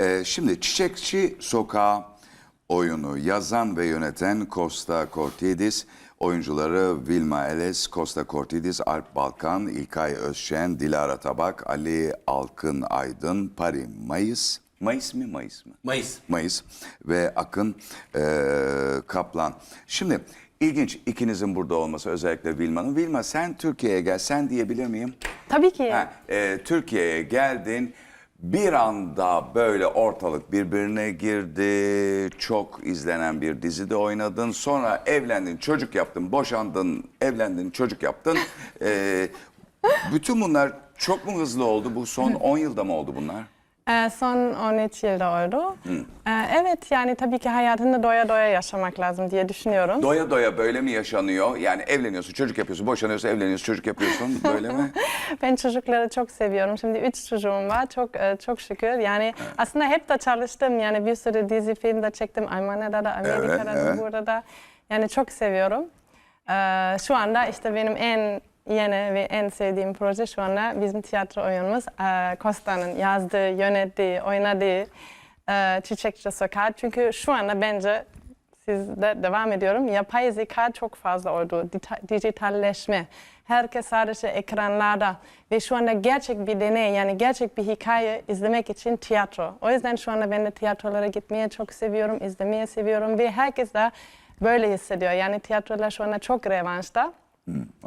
Ee, şimdi Çiçekçi Sokağı oyunu yazan ve yöneten Costa Cortidis, oyuncuları Vilma Eles, Costa Cortidis, Alp Balkan, İlkay Özşen, Dilara Tabak, Ali Alkın Aydın, Pari Mayıs, Mayıs mı Mayıs mı? Mayıs. Mayıs ve Akın eee, Kaplan. Şimdi ilginç ikinizin burada olması özellikle Vilma'nın. Vilma sen Türkiye'ye gel, sen diyebilir miyim? Tabii ki. Ha, e, Türkiye'ye geldin. Bir anda böyle ortalık birbirine girdi. Çok izlenen bir dizide oynadın. Sonra evlendin, çocuk yaptın, boşandın, evlendin, çocuk yaptın. E, bütün bunlar çok mu hızlı oldu? Bu son 10 yılda mı oldu bunlar? Ee, son 13 yılda oldu. Ee, evet yani tabii ki hayatında doya doya yaşamak lazım diye düşünüyorum. Doya doya böyle mi yaşanıyor? Yani evleniyorsun, çocuk yapıyorsun, boşanıyorsun, evleniyorsun, çocuk yapıyorsun. Böyle mi? ben çocukları çok seviyorum. Şimdi üç çocuğum var. Çok e, çok şükür. Yani aslında hep de çalıştım. Yani bir sürü dizi film de çektim. Almanya'da da, Amerika'da da, evet. burada da. Yani çok seviyorum. Ee, şu anda işte benim en yeni ve en sevdiğim proje şu anda bizim tiyatro oyunumuz. Ee, Costa'nın yazdığı, yönettiği, oynadığı e, Çiçekçi Sokağı. Çünkü şu anda bence sizde devam ediyorum. Yapay zeka çok fazla oldu. Dijitalleşme. Herkes sadece ekranlarda ve şu anda gerçek bir deney yani gerçek bir hikaye izlemek için tiyatro. O yüzden şu anda ben de tiyatrolara gitmeyi çok seviyorum, izlemeyi seviyorum ve herkes de böyle hissediyor. Yani tiyatrolar şu anda çok revanşta.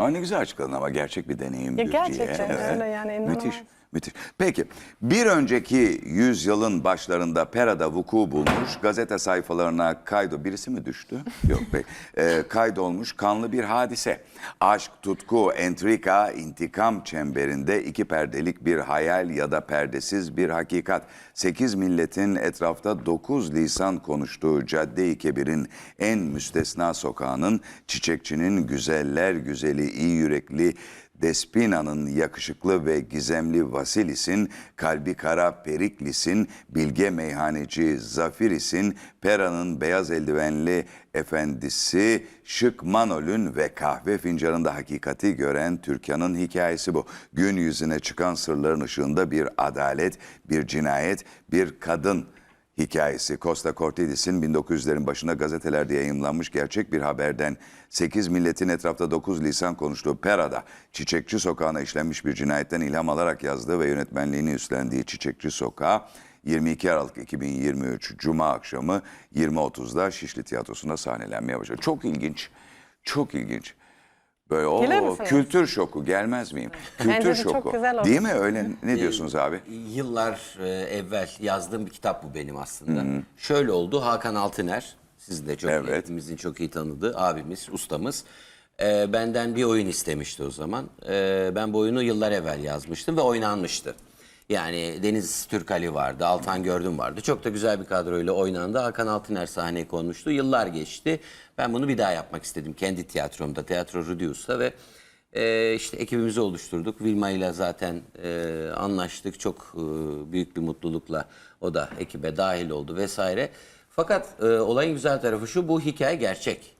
Aa, ne güzel açıkladın ama gerçek bir deneyim Ya diye. gerçekten öyle yani, inanılmaz. Müthiş, müthiş. Peki bir önceki yüzyılın başlarında Pera'da vuku bulmuş gazete sayfalarına kaydo birisi mi düştü? Yok be. Ee, kaydolmuş kanlı bir hadise. Aşk, tutku, entrika, intikam çemberinde iki perdelik bir hayal ya da perdesiz bir hakikat. Sekiz milletin etrafta dokuz lisan konuştuğu Cadde-i Kebir'in en müstesna sokağının çiçekçinin güzeller güzeli, iyi yürekli Despina'nın yakışıklı ve gizemli Vasilis'in, kalbi kara Periklis'in, bilge meyhaneci Zafiris'in, Pera'nın beyaz eldivenli efendisi Şık Manol'ün ve kahve fincanında hakikati gören Türkan'ın hikayesi bu. Gün yüzüne çıkan sırların ışığında bir adalet, bir cinayet, bir kadın hikayesi. Costa Cortidis'in 1900'lerin başında gazetelerde yayımlanmış gerçek bir haberden 8 milletin etrafta 9 lisan konuştuğu Pera'da Çiçekçi Sokağı'na işlenmiş bir cinayetten ilham alarak yazdığı ve yönetmenliğini üstlendiği Çiçekçi Sokağı 22 Aralık 2023 Cuma akşamı 20.30'da Şişli Tiyatrosu'nda sahnelenmeye başladı. Çok ilginç, çok ilginç. Böyle Gelir o misiniz? kültür şoku gelmez miyim? Kültür Bence de çok şoku. güzel olur. Değil mi öyle? Ne diyorsunuz abi? Yıllar e, evvel yazdığım bir kitap bu benim aslında. Şöyle oldu. Hakan Altıner, siz de çok Evet. hepimizin çok iyi tanıdığı abimiz, ustamız. e, benden bir oyun istemişti o zaman. E, ben bu oyunu yıllar evvel yazmıştım ve oynanmıştı. Yani Deniz Türkali vardı, Altan Gördüm vardı. Çok da güzel bir kadroyla oynandı. Hakan Altıner sahneye konmuştu. Yıllar geçti. Ben bunu bir daha yapmak istedim. Kendi tiyatromda, Tiyatro Rudius'ta ve e, işte ekibimizi oluşturduk. Vilma ile zaten e, anlaştık. Çok e, büyük bir mutlulukla o da ekibe dahil oldu vesaire. Fakat e, olayın güzel tarafı şu, bu hikaye gerçek.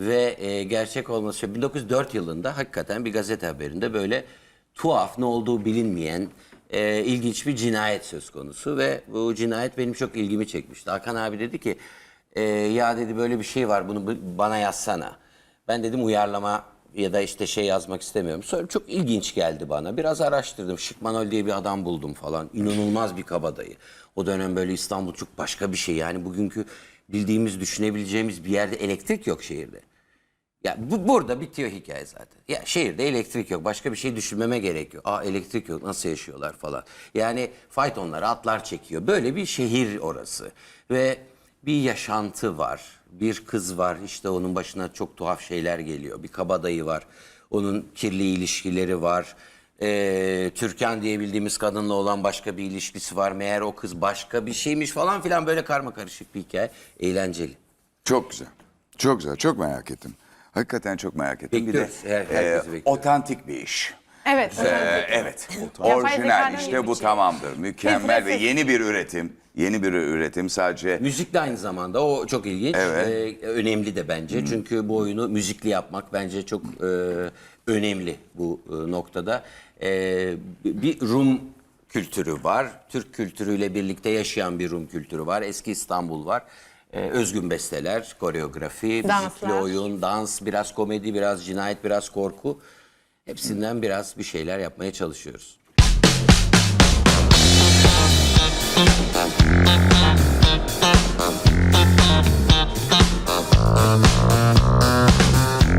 Ve e, gerçek olması 1904 yılında hakikaten bir gazete haberinde böyle tuhaf ne olduğu bilinmeyen e, ilginç bir cinayet söz konusu ve bu cinayet benim çok ilgimi çekmişti. Hakan abi dedi ki e, ya dedi böyle bir şey var bunu bana yazsana. Ben dedim uyarlama ya da işte şey yazmak istemiyorum. Sonra çok ilginç geldi bana. Biraz araştırdım. Şık Manol diye bir adam buldum falan. İnanılmaz bir kabadayı. O dönem böyle İstanbul çok başka bir şey. Yani bugünkü bildiğimiz, düşünebileceğimiz bir yerde elektrik yok şehirde. Ya bu, burada bitiyor hikaye zaten. Ya şehirde elektrik yok. Başka bir şey düşünmeme gerek yok. Aa elektrik yok. Nasıl yaşıyorlar falan. Yani faytonlar, atlar çekiyor. Böyle bir şehir orası. Ve bir yaşantı var. Bir kız var. İşte onun başına çok tuhaf şeyler geliyor. Bir kabadayı var. Onun kirli ilişkileri var. Ee, Türkan diye bildiğimiz kadınla olan başka bir ilişkisi var. Meğer o kız başka bir şeymiş falan filan böyle karma karışık bir hikaye. Eğlenceli. Çok güzel. Çok güzel. Çok merak ettim. Hakikaten çok merak ettim. Bekliyoruz. Bir de Her- herkesi e, bekliyoruz. otantik bir iş. Evet. Ee, evet. Yapay Orijinal işte bu bir şey. tamamdır. Mükemmel ve yeni bir üretim. Yeni bir üretim sadece Müzik de aynı zamanda o çok ilginç. Evet. Ee, önemli de bence. Çünkü bu oyunu müzikli yapmak bence çok e, önemli bu e, noktada. E, bir Rum kültürü var. Türk kültürüyle birlikte yaşayan bir Rum kültürü var. Eski İstanbul var. Ee, özgün besteler, koreografi, müzikli Danslar. oyun, dans, biraz komedi, biraz cinayet, biraz korku. Hepsinden biraz bir şeyler yapmaya çalışıyoruz.